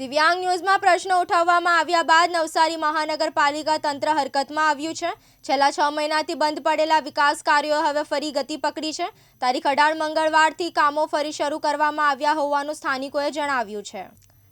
દિવ્યાંગ ન્યૂઝમાં પ્રશ્નો ઉઠાવવામાં આવ્યા બાદ નવસારી મહાનગરપાલિકા તંત્ર હરકતમાં આવ્યું છે. છેલ્લા છ મહિનાથી બંધ પડેલા વિકાસ કાર્યો હવે ફરી ગતિ પકડી છે. તારીખ અઢાર મંગળવારથી કામો ફરી શરૂ કરવામાં આવ્યા હોવાનું સ્થાનિકોએ જણાવ્યું છે.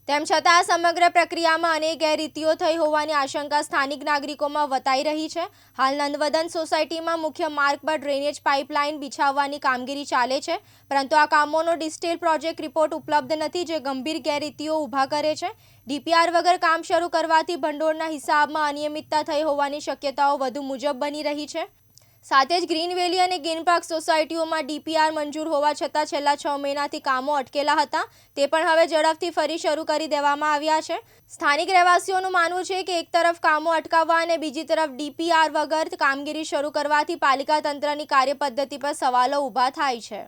તેમ છતાં આ સમગ્ર પ્રક્રિયામાં અનેક ગેરરીતિઓ થઈ હોવાની આશંકા સ્થાનિક નાગરિકોમાં વતાઈ રહી છે. હાલ નંદવદન સોસાયટીમાં મુખ્ય માર્ગ પર ડ્રેનેજ પાઇપલાઇન બિછાવવાની કામગીરી ચાલે છે. પરંતુ આ કામોનો ડિસ્ટેલ પ્રોજેક્ટ રિપોર્ટ ઉપલબ્ધ નથી જે ગંભીર ગેરરીતિઓ ઊભા કરે છે. ડીપીઆર વગર કામ શરૂ કરવાથી ભંડોળના હિસાબમાં અનિયમિતતા થઈ હોવાની શક્યતાઓ વધુ મુજબ બની રહી છે. સાથે જ ગ્રીનવેલી અને ગ્રીન પાર્ક સોસાયટીઓમાં ડીપીઆર મંજૂર હોવા છતાં છેલ્લા છ મહિનાથી કામો અટકેલા હતા. તે પણ હવે ઝડપથી ફરી શરૂ કરી દેવામાં આવ્યા છે. સ્થાનિક રહેવાસીઓનું માનવું છે કે એક તરફ કામો અટકાવવા અને બીજી તરફ ડીપીઆર વગર કામગીરી શરૂ કરવાથી પાલિકા તંત્રની કાર્યપદ્ધતિ પર સવાલો ઊભા થાય છે.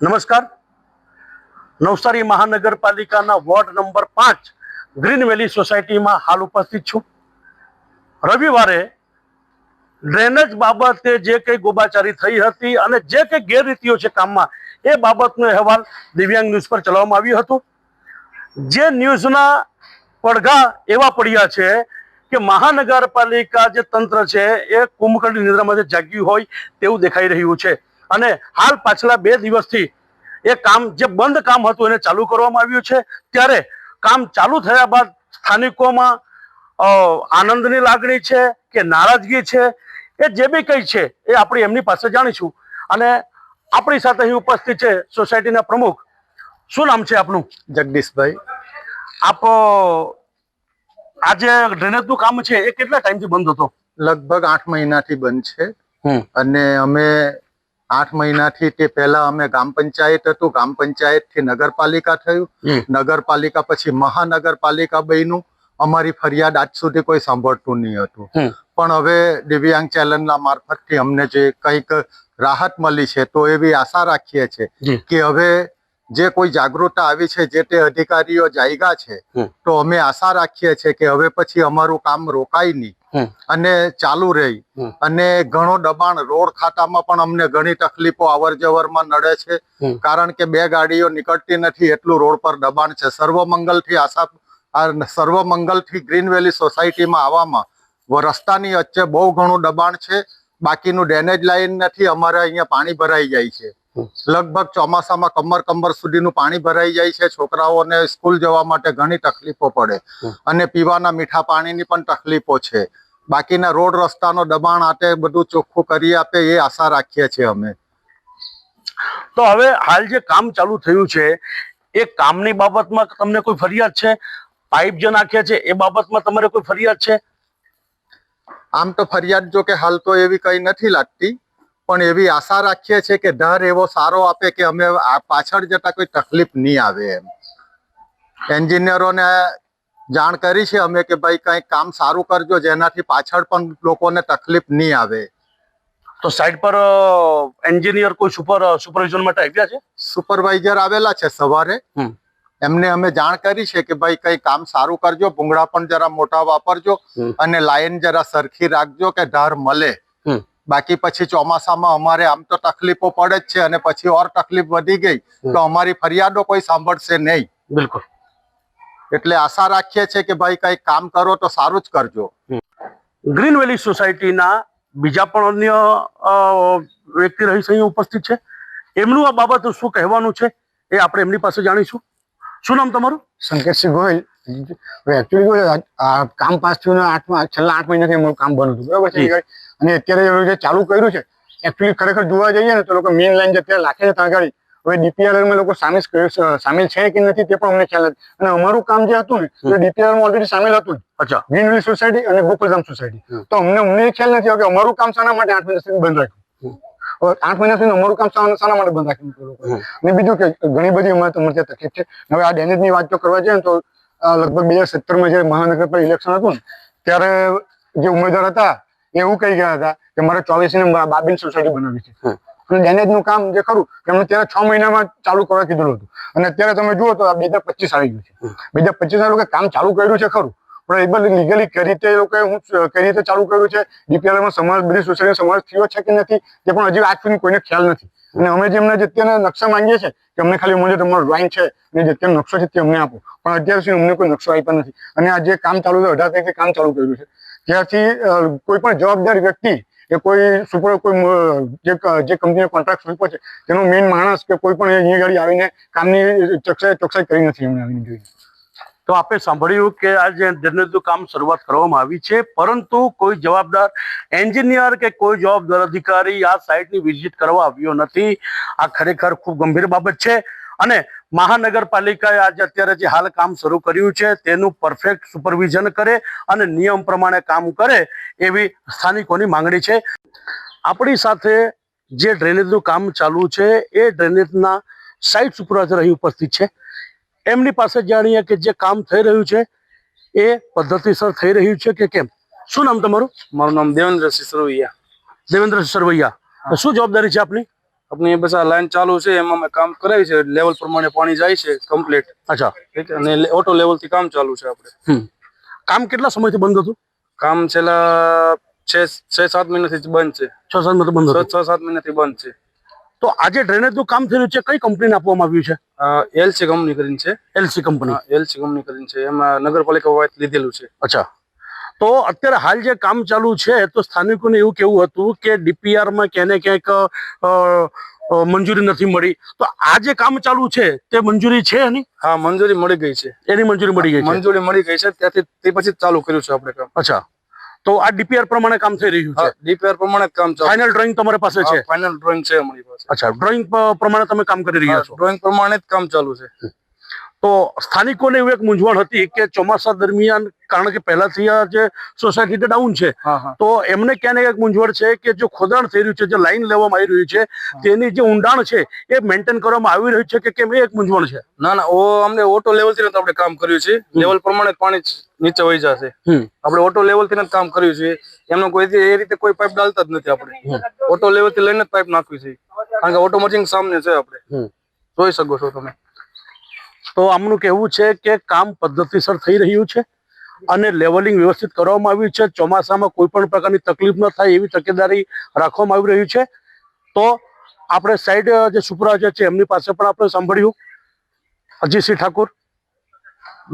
નમસ્કાર. નવસારી મહાનગરપાલિકાના વોર્ડ નંબર પાંચ ગ્રીન વેલી સોસાયટીમાં હાલ ઉપસ્થિત છું. રવિવારે ડ્રેનેજ બાબતે જે કંઈ ગોબાચારી થઈ હતી અને જે કંઈ ગેરરીતિઓ છે કામમાં, એ બાબતનો અહેવાલ દિવ્યાંગ ન્યૂઝ પર ચલાવવામાં આવ્યું હતું. જે ન્યૂઝના પડઘા એવા પડ્યા છે કે મહાનગરપાલિકા જે તંત્ર છે, એ કુંભકર્ણની નિદ્રામાંથી જાગ્યું હોય તેવું દેખાઈ રહ્યું છે. અને હાલ પાછલા બે દિવસથી એ કામ, જે બંધ કામ હતું એને ચાલુ કરવામાં આવ્યું છે. ત્યારે કામ ચાલુ થયા બાદ સ્થાનિકોમાં આનંદની લાગણી છે કે નારાજગી છે એ જે બી કંઈ છે એ આપણે એમની પાસે જાણીશું. અને આપણી સાથે અહીં ઉપસ્થિત છે સોસાયટીના પ્રમુખ. શું નામ છે આપનું? જગદીશભાઈ. આપ આ જે ડ્રેનેજનું કામ છે એ કેટલા ટાઈમથી બંધ હતો? લગભગ આઠ મહિનાથી બંધ છે. અને અમે આઠ મહિનાથી તે પહેલા અમે ગ્રામ પંચાયત હતું ગ્રામ પંચાયતથી નગરપાલિકા થયું. નગરપાલિકા પછી મહાનગરપાલિકા બન્યું. અમારી ફરિયાદ આજ સુધી કોઈ સાંભળતું નહીં હતું. પણ હવે દિવ્યાંગ ચેનલના મારફતથી અમને જે કંઈક રાહત મળી છે તો એવી આશા રાખીએ છીએ કે હવે જે કોઈ જાગૃતતા આવી છે જે તે અધિકારીઓ જાયગા છે તો અમે આશા રાખીએ છીએ કે હવે પછી અમારું કામ રોકાય નહીં અને ચાલુ રહી. અને ઘણો દબાણ રોડ ખાતામાં પણ અમને ઘણી તકલીફો અવર જવરમાં નડે છે. કારણ કે બે ગાડીઓ નીકળતી નથી એટલું રોડ પર દબાણ છે. સર્વમંગલથી આશા સર્વમંગલથી ગ્રીન વેલી સોસાયટીમાં આવવામાં રસ્તાની વચ્ચે બહુ ઘણું દબાણ છે. બાકીનું ડેનેજ લાઈન નથી. અમારે અહીંયા પાણી ભરાઈ જાય છે. લગભગ ચોમાસામાં કમર કમર સુધીનું પાણી ભરાઈ જાય છે. છોકરાઓને સ્કૂલ જવા માટે ઘણી તકલીફો પડે. અને પીવાના મીઠા પાણીની પણ તકલીફો છે. બાકીના રોડ રસ્તાનો દબાણ આટે બધું ચોખ્ખું કરી આપે એ આશા રાખીએ છીએ અમે. તો હવે હાલ જે કામ ચાલુ થયું છે એ કામની બાબતમાં તમને કોઈ ફરિયાદ છે? પાઇપ જે નાખ્યા છે એ બાબતમાં તમારે કોઈ ફરિયાદ છે? આમ તો ફરિયાદ જો કે હાલ તો એવી કંઈ નથી લાગતી પણ એવી આશા રાખીએ છીએ કે દર એવો સારો આપે કે અમે પાછળ જતા કોઈ તકલીફ નહીં આવે એમ. એન્જિનિયરોને જાણ કરી છે અમે કે ભાઈ કંઈક કામ સારું કરજો જેનાથી પાછળ પણ લોકોને તકલીફ નહીં આવે. તો સાઈડ પર એન્જિનિયર કોઈ સુપર સુપરવિઝન માટે આવ્યા છે? સુપરવાઇઝર આવેલા છે સવારે. હમ. એમને અમે જાણ કરી છે કે ભાઈ કઈ કામ સારું કરજો ભૂંગળા પણ જરા મોટા વાપરજો અને લાઈન જરા સરખી રાખજો કે ઢાર મળે બાકી પછી ચોમાસામાં અમારે આમ તો તકલીફો પડે જ છે અને પછી ઓર તકલીફ વધી ગઈ તો અમારી ફરિયાદો કોઈ સાંભળશે નહીં. બિલકુલ. એટલે આશા રાખીએ છીએ કે ભાઈ કઈ કામ કરો તો સારું જ કરજો. ગ્રીન વેલી સોસાયટીના બીજા પણ અન્ય વ્યક્તિ રહી અહીં ઉપસ્થિત છે. એમનું આ બાબત શું કહેવાનું છે એ આપણે એમની પાસે જાણીશું. શું નામ તમારું? શંકરસિંહ ગોહિલ. એકચ્યુઅલી કામ પાસ થયું આઠમાં છેલ્લા આઠ મહિનાથી અમારું કામ બંધ હતું. બરાબર છે અને અત્યારે જે ચાલુ કર્યું છે એકચ્યુઅલી ખરેખર જોવા જઈએ ને તો લોકો મેઇન લાઈન જે અત્યારે લાખે છે ત્યાં આગળ હવે ડીપીઆરએલમાં માં લોકો સામેલ સામેલ છે કે નથી તે પણ અમને ખ્યાલ નથી. અને અમારું કામ જે હતું ને એ DPR ઓલરેડી સામેલ હતું. અચ્છા. ગ્રીનવેલી સોસાયટી અને ગોકુલધામ સોસાયટી તો અમને અમને ખ્યાલ નથી કે અમારું કામ શાના માટે આઠ મહિના સુધી બંધ રાખ્યું. આઠ મહિના સુધી અમારું કામ શાના માટે બંધ રાખ્યું? અને બીજું કે ઘણી બધી અમારે તમારે ત્યાં તકલીફ છે. હવે આ ડેનેજની વાત જો કરવા જઈએ ને તો લગભગ બે હજાર સત્તરમાં જયારે મહાનગરપાલિકા ઇલેક્શન હતું ને ત્યારે જે ઉમેદવાર હતા એવું કહી ગયા હતા કે મારે ચોવીસ ને બાબીન સોસાયટી બનાવી છે. અને ડેનેજનું કામ જે ખરું કે અમે ત્યારે છ મહિનામાં ચાલુ કરવા કીધું હતું. અને અત્યારે તમે જુઓ તો આ બે હજાર પચીસ આવી ગયું છે. બે હજાર પચીસ કામ ચાલુ કર્યું છે ખરું. પણ એ બધું લીગલી કઈ રીતે હું કઈ રીતે ચાલુ કર્યું છે. ડીપીઆરમાં સમાજ, બધી સોસાયટી, સમાજ થયો છે કે નથી તે પણ હજી આજ સુધી કોઈને ખ્યાલ નથી. અને અમે જે અમને જે નકશા માંગીએ છીએ કે અમને ખાલી અમને તમારો ડ્રોઈંગ છે અને જે અત્યારે નકશો છે તે અમને આપો. પણ અત્યાર સુધી અમને કોઈ નકશો આપ્યો નથી. અને આ જે કામ ચાલુ છે અઢાર તારીખથી કામ ચાલુ કર્યું છે. ત્યારથી કોઈ પણ જવાબદાર વ્યક્તિ કે કોઈ સુપર, કોઈ જે જે કંપનીનો કોન્ટ્રાક્ટ સોંપ્યો છે, તેનો મેઇન માણસ કે કોઈ પણ અહીંયા ગાડી આવીને કામની ચોકસાઈ ચોકસાઈ કરી નથી એમને આવીને જોઈને. તો આપે સાંભળ્યું કે આ જે કામ શરૂઆત કરવામાં આવી છે, પરંતુ કોઈ જવાબદાર એન્જિનિયર કે કોઈ જવાબદાર અધિકારી આ સાઇટની વિઝિટ કરવા આવ્યો નથી. આ ખરેખર ખૂબ ગંભીર બાબત છે અને મહાનગરપાલિકાએ આજે અત્યારે જે હાલ કામ શરૂ કર્યું છે, તેનું પરફેક્ટ સુપરવિઝન કરે અને નિયમ પ્રમાણે કામ કરે એવી સ્થાનિકોની માંગણી છે. આપણી સાથે જે ડ્રેનેજનું કામ ચાલુ છે, એ ડ્રેનેજના સાઇટ સુપરવાઇઝર અહીં ઉપસ્થિત છે. એમની પાસે જાણીએ કે જે કામ થઈ રહ્યું છે એ પદ્ધતિસર થઈ રહ્યું છે કે કેમ? શું નામ તમારું? મારું નામ દેવેન્દ્ર સિંહ સરવૈયા દેવેન્દ્ર સરવૈયા શું જવાબદારી છે આપની? આપણી બસ આ લાઈન ચાલુ છે એમાં અમે કામ કરાવી છે લેવલ પ્રમાણે પાણી જાય છે કમ્પ્લીટ અચ્છા. ઠીક અને ઓટો લેવલથી કામ ચાલુ છે આપણે. કામ કેટલા સમયથી બંધ હતું? કામ છેલ્લા છ સાત મહિનાથી બંધ છે. છ સાત મહિના બંધ છ સાત છ સાત મહિનાથી બંધ છે. તો આજે ડ્રેનેજનું કામ થઈ રહ્યું છે કઈ કંપનીને આપવામાં આવ્યું છે? એલસી કંપની કરીને છે. એલસી કંપની એલસી કંપની કરીને છે. એમાં નગરપાલિકા લીધેલું છે. અચ્છા. તો અત્યારે હાલ જે કામ ચાલુ છે તો સ્થાનિકોને એવું કેવું હતું કે ડીપીઆરમાં ક્યાંને ક્યાંક મંજૂરી નથી મળી. તો આ જે કામ ચાલુ છે તે મંજૂરી છે એની? હા મંજૂરી મળી ગઈ છે. એની મંજૂરી મળી ગઈ છે? મંજૂરી મળી ગઈ છે. ત્યાંથી તે પછી ચાલુ કર્યું છે આપણે કામ. અચ્છા. તો આ ડીપીઆર પ્રમાણે કામ થઈ રહ્યું છે? હા ડીપીઆર પ્રમાણે કામ ફાઇનલ ડ્રોઈંગ તમારી પાસે છે? ફાઇનલ ડ્રોઈંગ છે અમારી અચ્છા ડ્રોઈંગ પ્રમાણે તમે કામ કરી રહ્યા છો? ડ્રોઈંગ પ્રમાણે જ કામ ચાલુ છે. તો સ્થાનિકોને એવું એક મૂંઝવણ હતી કે ચોમાસા દરમિયાન કારણ કે પહેલાથી આ જે સોસાયટી ડાઉન છે તો એમને ક્યાંને એક મૂંઝવણ છે કે જો ખોદાણ થઈ રહ્યું છે જે લાઈન લેવામાં આવી રહ્યું છે તેની જે ઊંડાણ છે એ મેન્ટેન કરવામાં આવી રહ્યું છે કે કેમ એ એક મૂંઝવણ છે? ના ના ઓ અમને ઓટો લેવલથી આપણે કામ કર્યું છે. લેવલ પ્રમાણે પાણી નીચે વહી જશે. આપણે ઓટો લેવલથી જ કામ કર્યું છે. એમનો કોઈ એ રીતે કોઈ પાઇપ ડાલતા જ નથી આપણે. ઓટો લેવલથી લઈને જ પાઇપ નાખવી છે. કારણ કે ઓટો મચિંગ સામને છે આપણે. જોઈ શકો છો તમે. તો આમનું કહેવું છે કે કામ પદ્ધતિસર થઈ રહ્યું છે અને લેવલિંગ વ્યવસ્થિત કરવામાં આવ્યું છે. ચોમાસામાં કોઈ પણ પ્રકારની તકલીફ ન થાય એવી તકેદારી રાખવામાં આવી રહ્યું છે. તો આપણે સાઈડ જે સુપરવાઇઝર છે એમની પાસે પણ આપણે સાંભળ્યું. અજીતસિંહ ઠાકુર,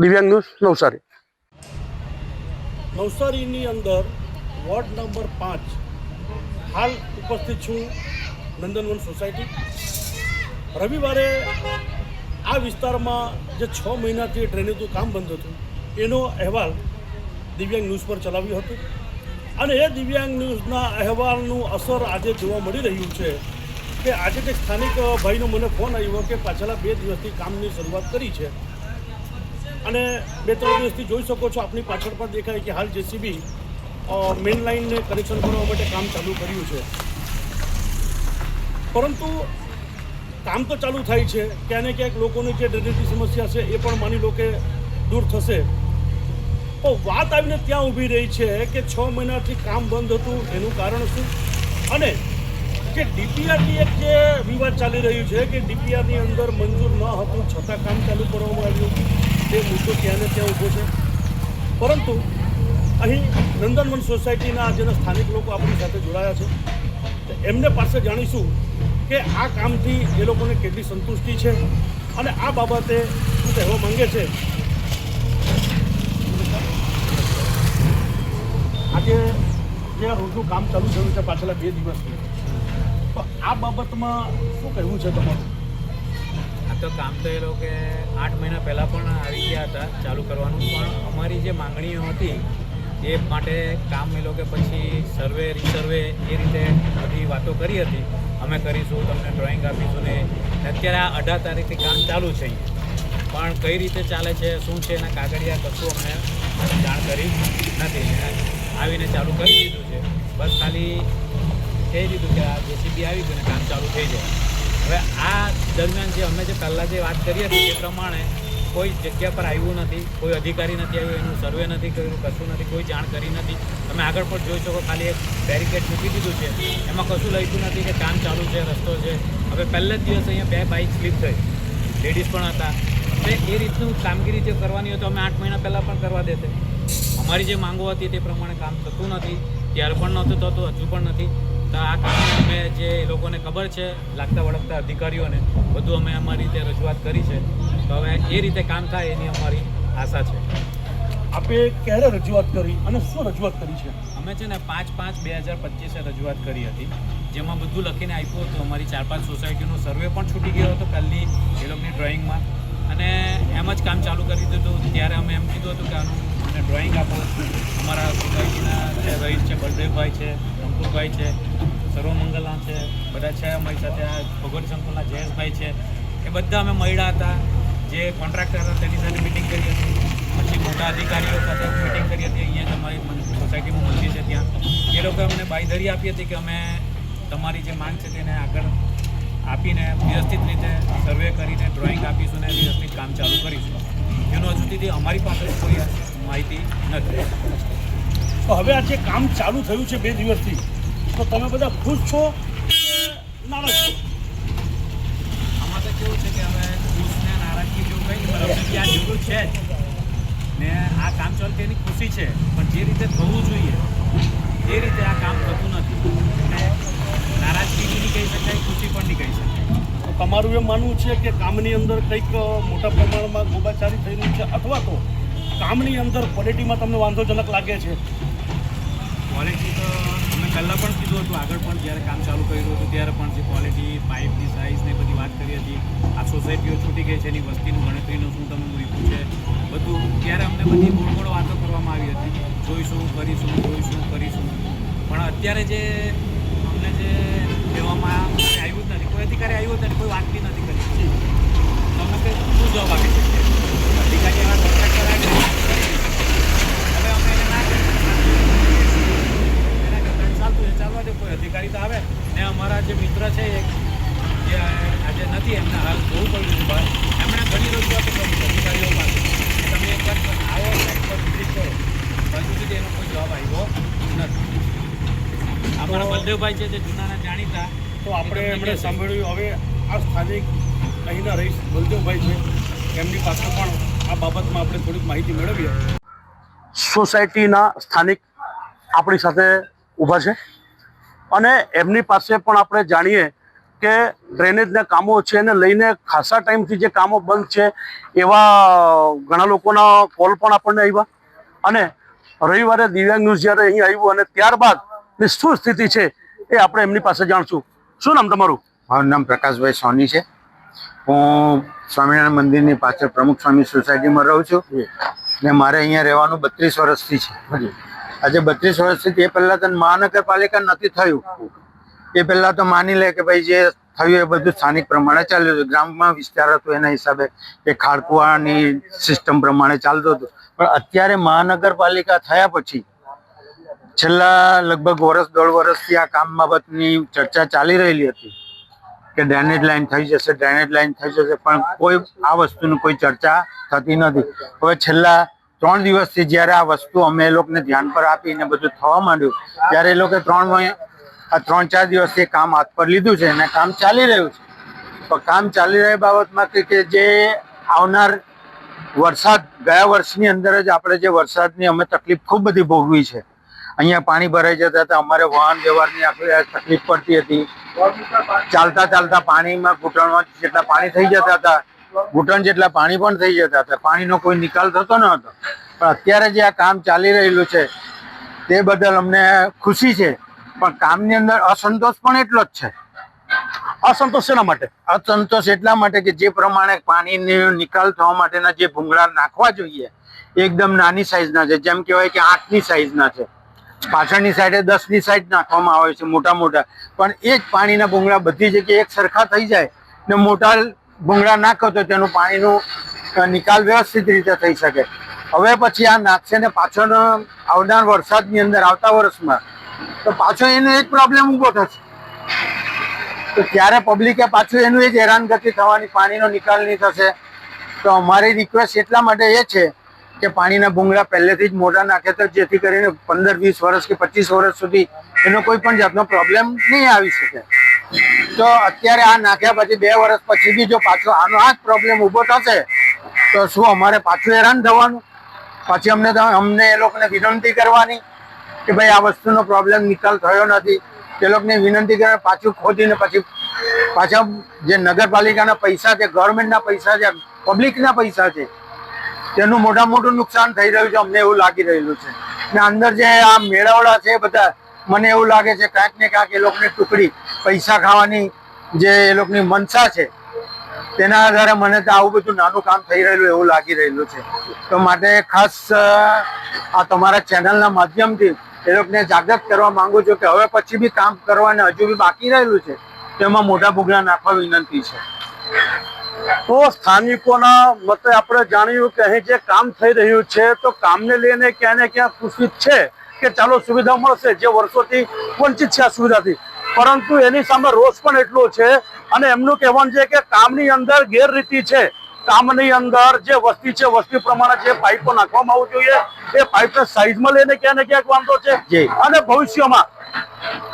દિવ્યાંગ ન્યૂઝ, નવસારી. નવસારીની અંદર વોર્ડ નંબર પાંચ હાલ ઉપસ્થિત છું નંદનવન સોસાયટી. રવિવારે આ વિસ્તારમાં જે છ મહિનાથી ડ્રેનેજનું કામ બંધ હતું, એનો અહેવાલ દિવ્યાંગ ન્યૂઝ પર ચલાવ્યો હતો. અને એ દિવ્યાંગ ન્યૂઝના અહેવાલનું અસર આજે જોવા મળી રહ્યું છે કે આજે તે સ્થાનિક ભાઈનો મને ફોન આવ્યો કે પાછલા બે દિવસથી કામની શરૂઆત કરી છે. અને બે ત્રણ દિવસથી જોઈ શકો છો, આપની પાછળ પણ દેખાય કે હાલ જેસીબી મેઇન લાઇનને કનેક્શન કરવા માટે કામ ચાલુ કર્યું છે. પરંતુ કામ તો ચાલુ થાય છે. ક્યાંને ક્યાંક લોકોની જે ડ્રેનેજની સમસ્યા છે એ પણ માની લો કે દૂર થશે. તો વાત આવીને ત્યાં ઊભી રહી છે કે છ મહિનાથી કામ બંધ હતું. એનું કારણ શું? અને કે ડીપીઆરની એક જે વિવાદ ચાલી રહ્યું છે કે ડીપીઆરની અંદર મંજૂર ન હતું છતાં કામ ચાલુ કરવામાં આવ્યું. તે મુદ્દો ત્યાંને ત્યાં ઊભો છે. પરંતુ અહીં નંદનવન સોસાયટીના જેના સ્થાનિક લોકો આપણી સાથે જોડાયા છે. એમને પાસે જાણીશું કે આ કામથી એ લોકોને કેટલી સંતુષ્ટિ છે અને આ બાબતે શું કહેવા માંગે છે? આજે જે રોજનું કામ ચાલુ થયું છે પાછલા બે દિવસથી, તો આ બાબતમાં શું કહેવું છે તમારું? આ તો કામ તો એ લોકો આઠ મહિના પહેલાં પણ આવી ગયા હતા ચાલુ કરવાનું, પણ અમારી જે માંગણીઓ હતી એ માટે કામ એ લોકો પછી સર્વે, રિસર્વે એ રીતે બધી વાતો કરી હતી. અમે કરીશું, તમને ડ્રોઈંગ આપીશું ને અત્યારે આ અઢાર તારીખથી કામ ચાલુ છે પણ કઈ રીતે ચાલે છે, શું છે, એના કાગળિયા કશું અમને જાણ કરી નથી. આવીને ચાલુ કરી દીધું છે. બસ ખાલી કહી દીધું કે આ જેસીબી આવી ગયું ને કામ ચાલુ થઈ જાય. હવે આ દરમિયાન જે અમે જે પહેલાં જે વાત કરી હતી એ પ્રમાણે કોઈ જગ્યા પર આવ્યું નથી, કોઈ અધિકારી નથી આવ્યું, એનું સર્વે નથી કર્યું, કશું નથી, કોઈ જાણ કરી નથી. તમે આગળ પણ જોઈ શકો, ખાલી એક બેરિકેડ મૂકી દીધું છે. એમાં કશું લખ્યું નથી કે કામ ચાલુ છે, રસ્તો છે. હવે પહેલા જ દિવસ અહીંયા બે બાઇક સ્લીપ થઈ. લેડીઝ પણ હતા. એટલે એ રીતનું કામગીરી જે કરવાની હોય તો અમે આઠ મહિના પહેલાં પણ કરવા દેતે અમારી જે માંગો હતી તે પ્રમાણે કામ થતું નથી. ત્યારે પણ નહોતું થતું, હજુ પણ નથી. તો આ કામ અમે જે એ લોકોને ખબર છે લાગતા વળગતા અધિકારીઓને બધું અમે અમારી રીતે રજૂઆત કરી છે. તો હવે એ રીતે કામ થાય એની અમારી આશા છે. આપે ક્યારે રજૂઆત કરી અને શું રજૂઆત કરી છે? અમે છે ને પાંચ પાંચ બે હજાર પચીસે રજૂઆત કરી હતી. જેમાં બધું લખીને આપ્યું હતું. અમારી ચાર પાંચ સોસાયટીનો સર્વે પણ છૂટી ગયો હતો પહેલી એ લોકોની ડ્રોઈંગમાં અને એમ જ કામ ચાલુ કરી દીધું ત્યારે અમે એમ કીધું હતું કે આનું મને ડ્રોઈંગ આપો. અમારા સોસાયટીના જે રહીશ છે બળદેવભાઈ છે અંકુરભાઈ છે, સર્વમંગલા છે, બધા છે અમારી સાથે આ ભગવતી સંકુલના જયેશભાઈ છે. એ બધા અમે મળ્યા હતા. જે કોન્ટ્રાક્ટર હતા તેની સાથે મિટિંગ કરી હતી. પછી મોટા અધિકારીઓ સાથે મિટિંગ કરી હતી. અહીંયા તમારી સોસાયટીમાં મંદિર છે ત્યાં. એ લોકોએ અમને બાંયધરી આપી હતી કે અમે તમારી જે માંગ છે તેને આગળ આપીને વ્યવસ્થિત રીતે સર્વે કરીને ડ્રોઈંગ આપીશું ને વ્યવસ્થિત કામ ચાલુ કરીશું. એનું હજુ સુધી અમારી પાસે કોઈ માહિતી નથી. તો હવે આ જે કામ ચાલુ થયું છે બે દિવસથી તો તમે બધા ખુશ છો નારાજ છો? આમાં તો કેવું છે કે હવે ખુશ ને નારાજગી જેવું કંઈ નહીં પણ ત્યાં જરૂર છે જ. ને આ કામ ચાલુ તેની ખુશી છે પણ જે રીતે થવું જોઈએ એ રીતે આ કામ થતું નથી. નારાજગી નહીં કહી શકાય ખુશી પણ નહીં કહી શકાય. તો તમારું એમ માનવું છે કે કામની અંદર કંઈક મોટા પ્રમાણમાં ગોબાચારી થઈ રહ્યું છે અથવા તો કામની અંદર ક્વોલિટીમાં તમને વાંધોજનક લાગે છે? ક્વોલિટી તો અમે પહેલાં પણ કીધું હતું આગળ પણ જ્યારે કામ ચાલુ કર્યું હતું ત્યારે પણ જે ક્વોલિટી પાઇપની સાઇઝ ને બધી વાત કરી હતી. આ સોસાયટીઓ છૂટી ગઈ છે એની વસ્તીનું ગણતરીનું શું તમે મૂક્યું છે? બધું ત્યારે અમને બધી ગોળ ગોળ વાતો કરવામાં આવી હતી. જોઈશું કરીશું જોઈશું કરીશું. પણ અત્યારે જે અમને જે કહેવામાં આવ્યું જ નથી કોઈ અધિકારી આવ્યું જ નથી કોઈ વાત બી નથી કરી. તો કંઈ શું જવાબ આપી શકીએ? અધિકારી એવા કોન્ટ્રાક્ટર આવ્યા હવે અમે એને ના કરી એના કરતાં ચાલતું છે ચાલવા દે કોઈ અધિકારી તો આવે ને અમારા જે મિત્ર છે એક જે આજે નથી એમને હાલ જોવું પડ્યું છે બહાર એમણે ઘણી રજૂઆતો કરી છે અધિકારીઓ પાસે કે તમે એક વાર આવો સાઈડ પર વિઝિટ કરો હજુ સુધી એનો કોઈ જવાબ આવ્યો નથી અમારા છે જે જૂનાના જાણીતા તો આપણે એમણે સાંભળ્યું. હવે આ સ્થાનિક અહીંના રહીશ બલદેવભાઈ છે. એમની પાસે પણ આ બાબતમાં આપણે થોડીક માહિતી મેળવીએ. સોસાયટીના સ્થાનિક આપણી સાથે ઊભા છે. અને એમની પાસે પણ આપણે જાણીએ કે ડ્રેનેજના કામો છે એને લઈને ખાસા ટાઈમથી જે કામો બંધ છે એવા ઘણા લોકોના કોલ પણ આપણને આવ્યા. અને રવિવારે દિવ્યાંગ ન્યૂઝ જ્યારે અહીં આવ્યું અને ત્યારબાદની શું સ્થિતિ છે એ આપણે એમની પાસે જાણશું. શું નામ તમારું? મારું નામ પ્રકાશભાઈ સોની છે. હું સ્વામિનારાયણ મંદિરની પાછળ પ્રમુખ સ્વામી સોસાયટીમાં રહું છું. ને મારે અહીંયા રહેવાનું બત્રીસ વર્ષથી છે. આજે બત્રીસ વર્ષથી એ પહેલાં તો મહાનગરપાલિકા નથી થયું. એ પહેલાં તો માની લે કે ભાઈ જે થયું એ બધું સ્થાનિક પ્રમાણે ચાલ્યું હતું. ગ્રામમાં વિસ્તાર હતો એના હિસાબે એ ખાડકુવાની સિસ્ટમ પ્રમાણે ચાલતું હતું. પણ અત્યારે મહાનગરપાલિકા થયા પછી છેલ્લા લગભગ વર્ષ દોઢ વર્ષથી આ કામ બાબતની ચર્ચા ચાલી રહેલી હતી કે ડ્રેનેજ લાઈન થઈ જશે ડ્રેનેજ લાઈન થઈ જશે, પણ કોઈ આ વસ્તુની કોઈ ચર્ચા થતી નથી. હવે છેલ્લા ત્રણ દિવસથી જ્યારે આ વસ્તુ અમે એ લોકોને ધ્યાન પર આપીને બધું થવા માંડ્યું, ત્યારે એ લોકોએ ત્રણ આ ત્રણ ચાર દિવસથી કામ હાથ પર લીધું છે અને કામ ચાલી રહ્યું છે. પણ કામ ચાલી રહ્યા બાબતમાં કે જે આવનાર વરસાદ, ગયા વર્ષની અંદર જ આપણે જે વરસાદની અમે તકલીફ ખૂબ બધી ભોગવી છે. અહીંયા પાણી ભરાઈ જતા હતા. અમારે વાહન વ્યવહારની આખી તકલીફ પડતી હતી. ચાલતા ચાલતા પાણીમાં ઘૂંટણમાં જેટલા પાણી થઈ જતા હતા ઘૂંટણ જેટલા પાણી પણ થઈ જતા હતા. પાણીનો કોઈ નિકાલ થતો ન હતો. પણ અત્યારે જે આ કામ ચાલી રહેલું છે તે બદલ અમને ખુશી છે. પણ કામની અંદર અસંતોષ પણ એટલો જ છે. અસંતોષ શેના માટે? અસંતોષ એટલા માટે કે જે પ્રમાણે પાણીનો નિકાલ થવા માટેના જે ભૂંગળા નાખવા જોઈએ એકદમ નાની સાઈઝના છે. જેમ કહેવાય કે આઠની સાઈઝના છે. પાછળની સાઈડે દસની સાઈડ નાખવામાં આવે છે મોટા મોટા. પણ એ જ પાણીના ભૂંગળા બધી જગ્યાએ એક સરખા થઈ જાય ને મોટા ભૂંગળા નાખો તો તેનું પાણીનું નિકાલ વ્યવસ્થિત રીતે થઈ શકે. હવે પછી આ નાખશે ને પાછળ આવનાર વરસાદની અંદર, આવતા વર્ષમાં, તો પાછો એનો એક પ્રોબ્લેમ ઊભો થશે. તો ત્યારે પબ્લિકે પાછું એનું એ જ હેરાનગતિ થવાની, પાણીનો નિકાલ નહીં થશે. તો અમારી રિક્વેસ્ટ એટલા માટે એ છે કે પાણીના ભૂંગળા પહેલેથી જ મોટા નાખે તો જેથી કરીને પંદર, વીસ વર્ષ કે પચીસ વર્ષ સુધી એનો કોઈ પણ જાતનો પ્રોબ્લેમ નહીં આવી શકે. તો અત્યારે આ નાખ્યા પછી બે વર્ષ પછી બી જો પાછો આનો આ જ પ્રોબ્લેમ ઊભો થશે, તો શું અમારે પાછું હેરાન થવાનું? પછી અમને અમને એ લોકોને વિનંતી કરવાની કે ભાઈ આ વસ્તુનો પ્રોબ્લેમ નિકાલ થયો નથી. તે લોકોને વિનંતી કરે પાછું ખોદીને પછી પાછા જે નગરપાલિકાના પૈસા છે ગવર્મેન્ટના પૈસા છે પબ્લિકના પૈસા છે તેનું મોટા મોટું નુકસાન થઈ રહ્યું છે, અમને એવું લાગી રહેલું છે. ને અંદર જે આ મેળાવડા છે બધા, મને એવું લાગે છે કાંઈક ને કાંઈક એ લોકોની ટુકડી, પૈસા ખાવાની જે એ લોકોની મનસા છે, તેના આધારે મને તો આવું બધું નાનું કામ થઈ રહેલું, એવું લાગી રહેલું છે. તો માટે ખાસ આ તમારા ચેનલના માધ્યમથી એ લોકોને જાગૃત કરવા માંગુ છું કે હવે પછી બી કામ કરવાને હજુ બી બાકી રહેલું છે, તેમાં મોટા ભૂગલા નાખવા વિનંતી છે. તો સ્થાનિકોના મતે આપણે જાણ્યું કે અહીં જે કામ થઈ રહ્યું છે તો કામને લઈને ક્યાં ને ક્યાં ખુશી છે કે ચાલો સુવિધા મળશે જે વર્ષોથી વંચિત છે આ સુવિધાથી પરંતુ એની સામે રોષ પણ એટલો છે અને એમનું કહેવાનું છે કે કામની અંદર ગેરરીતિ છે કામની અંદર જે વસ્તી છે વસ્તી પ્રમાણે જે પાઇપો નાખવામાં આવવું જોઈએ એ પાઇપને સાઈઝમાં લઈને ક્યાં ને ક્યાંક વાંધો છે. અને ભવિષ્યમાં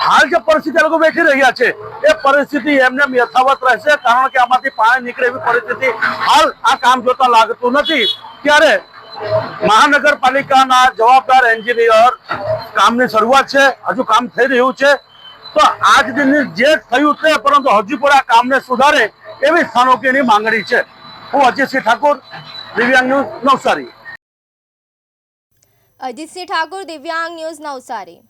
હાલ જે પરિસ્થિતિ લોકો બેઠી રહ્યા છે, એ પરિસ્થિતિ એમને યથાવત રહેશે, કારણ કે આમાંથી પાણી નીકળે એવી પરિસ્થિતિ હાલ આ કામ જોતા લાગતું નથી. ત્યારે મહાનગરપાલિકાના જવાબદાર એન્જિનિયર કામની શરૂઆત છે, હજુ કામ થઈ રહ્યું છે. તો આજ દિનની જે થયું છે પરંતુ હજુ પણ આ કામને સુધારે એવી સ્થાનોકીની માંગણી છે. હું અજીતસિંહ ઠાકોર, દિવ્યાંગ ન્યૂઝ નવસારી. અજીતસિંહ ઠાકુર, દિવ્યાંગ ન્યૂઝ નવસારી.